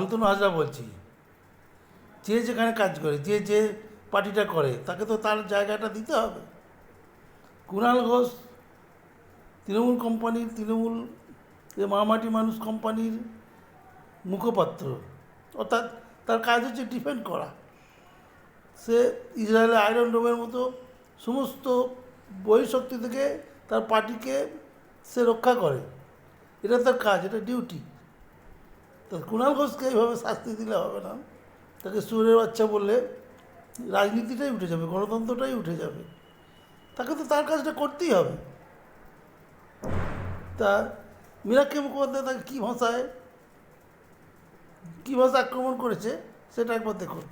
শান্তনু হাজরা বলছি, যে যেখানে কাজ করে, যে যে পার্টিটা করে, তাকে তো তার জায়গাটা দিতে হবে। কুণাল ঘোষ, তৃণমূল কোম্পানির, তৃণমূল যে মামাটি মানুষ কোম্পানির মুখপাত্র, অর্থাৎ তার কাজ হচ্ছে ডিফেন্ড করা। সে ইসরায়েলের আয়রন ডোমের মতো সমস্ত বহিঃশক্তি থেকে তার পার্টিকে সে রক্ষা করে। এটা তার কাজ, এটা ডিউটি তো কুণাল ঘোষকে এইভাবে শাস্তি দিলে হবে না। তাকে সুরের বাচ্চা বললে রাজনীতিটাই উঠে যাবে, গণতন্ত্রটাই উঠে যাবে। তাকে তো তার কাজটা করতেই হবে। তা মীনাক্ষী মুখোপাধ্যায় তাকে কী ভাষায়, কী ভাষা আক্রমণ করেছে সেটা একবার দেখুন।